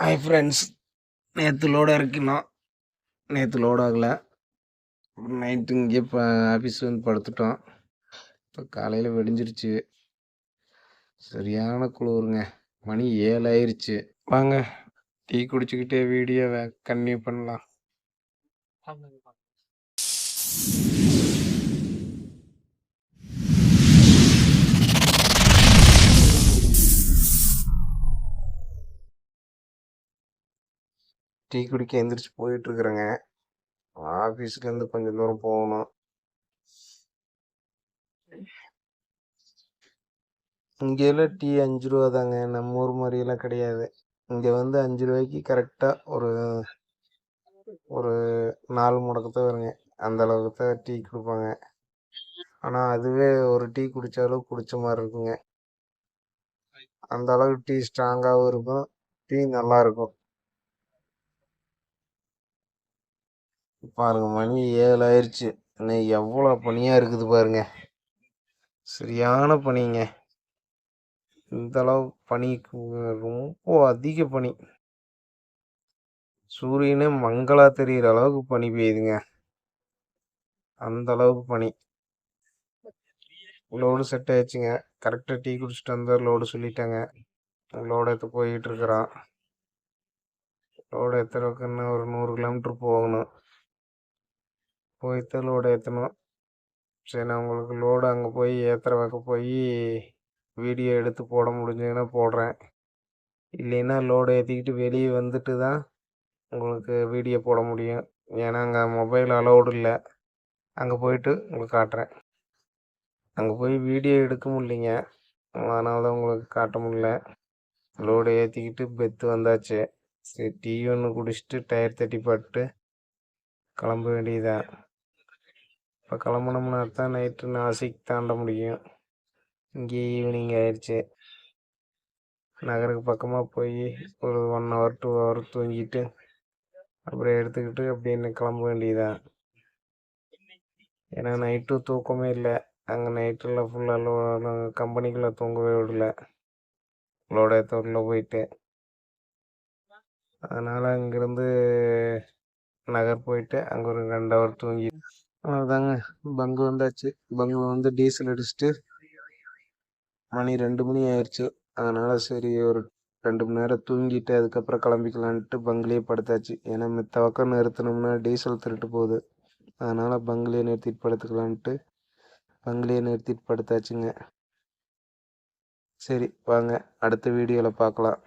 Hi friends நேற்று load இறக்கினோம். நேற்று லோடு ஆகலை. நைட்டு இங்கே இப்போ ஆஃபீஸ் வந்து படுத்துட்டோம். இப்போ காலையில் வெடிஞ்சிருச்சு. சரியான குளிருங்க. மணி ஏழு ஆயிடுச்சு வாங்க டீ குடிச்சுக்கிட்டே வீடியோவை கன்னியூ பண்ணலாம். டீ குடிக்க எந்திரிச்சு போயிட்டு இருக்கிறேங்க ஆஃபீஸ்லேருந்து கொஞ்சம் தூரம் போகணும். இங்கெல்லாம் டீ அஞ்சு ரூபா தாங்க. நம்ம ஊர் மாதிரியெல்லாம் கிடையாது. இங்கே வந்து அஞ்சு ரூபாய்க்கு கரெக்டாக ஒரு ஒரு நாலு முடக்கத்தை வருங்க. அந்த அளவுக்கு தான் டீ கொடுப்பாங்க. ஆனால் அதுவே ஒரு டீ குடித்தாலும் அளவுக்கு குடிச்ச மாதிரி இருக்குங்க. அந்த அளவுக்கு டீ ஸ்ட்ராங்காகவும் இருக்கும். டீ நல்லா இருக்கும். பாருங்க மணி ஏழு ஆயிடுச்சு இன்னைக்கு எவ்வளோ பனியாக இருக்குது பாருங்க. சரியான பனிங்க. இந்த அளவு பனி ரொம்ப அதிக பனி. சூரியனே மங்களா தெரிகிற அளவுக்கு பனி பெய்யுதுங்க. அந்த அளவுக்கு பனி. லோடு செட் ஆயிடுச்சுங்க. கரெக்டாக டீ குடிச்சிட்டு வந்தார் லோடு சொல்லிட்டாங்க. லோடு எடுத்து போயிட்டு இருக்கிறான். லோடு எத்தனை இன்னும் ஒரு நூறு கிலோமீட்டர் போகணும். போய் லோடு ஏற்றணும் சரி நான் உங்களுக்கு லோடு அங்கே போய் ஏற்றுற பக்கம் போய் வீடியோ எடுத்து போட முடிஞ்சதுன்னா போடுறேன். இல்லைன்னா லோடு ஏற்றிக்கிட்டு வெளியே வந்துட்டு தான் உங்களுக்கு வீடியோ போட முடியும். ஏன்னா அங்கே மொபைல் அலௌடு இல்லை. அங்கே போயிட்டு உங்களுக்கு காட்டுறேன். அங்கே போய் வீடியோ எடுக்க முடியலைங்க. அதனால தான் உங்களுக்கு காட்ட முடியல. லோடு ஏற்றிக்கிட்டு பெத்து வந்தாச்சு. சரி டீ ஒன்று குடிச்சிட்டு டயர் தட்டி பட்டு கிளம்ப வேண்டியதான் இப்போ கிளம்புனோம்னா தான் நைட்டு நாசிக் தாண்ட முடியும். இங்கே ஈவினிங் ஆயிடுச்சு நகருக்கு பக்கமாக போய் ஒரு ஒன் ஹவர் டூ ஹவர் தூங்கிட்டு அப்படியே எடுத்துக்கிட்டு அப்படியே கிளம்ப வேண்டியதான் ஏன்னா நைட்டு தூக்கமே இல்லை. அங்கே நைட்டில் ஃபுல்லாக கம்பெனிக்குள்ளே தூங்கவே விடல. லோட ஏற்ற போயிட்டு. அதனால் அங்கேருந்து நகர் போயிட்டு அங்கே ஒரு ரெண்டு ஹவர் தூங்கி அவ்வளோதாங்க பங்கு வந்தாச்சு. பங்கு வந்து டீசல் அடிச்சுட்டு மணி ரெண்டு மணி ஆயிடுச்சு அதனால் சரி ஒரு ரெண்டு மணி நேரம் தூங்கிட்டு அதுக்கப்புறம் கிளம்பிக்கலான்ட்டு பங்குலேயே படுத்தாச்சு. ஏன்னா மித்த பக்கம் நிறுத்தினோம்னா டீசல் திருட்டு போகுது. அதனால் பங்குலேயே நிறுத்திட்டு படுத்துக்கலான்ட்டு பங்குலேயே நிறுத்திட்டு படுத்தாச்சுங்க. சரி வாங்க. அடுத்த வீடியோவில் பார்க்கலாம்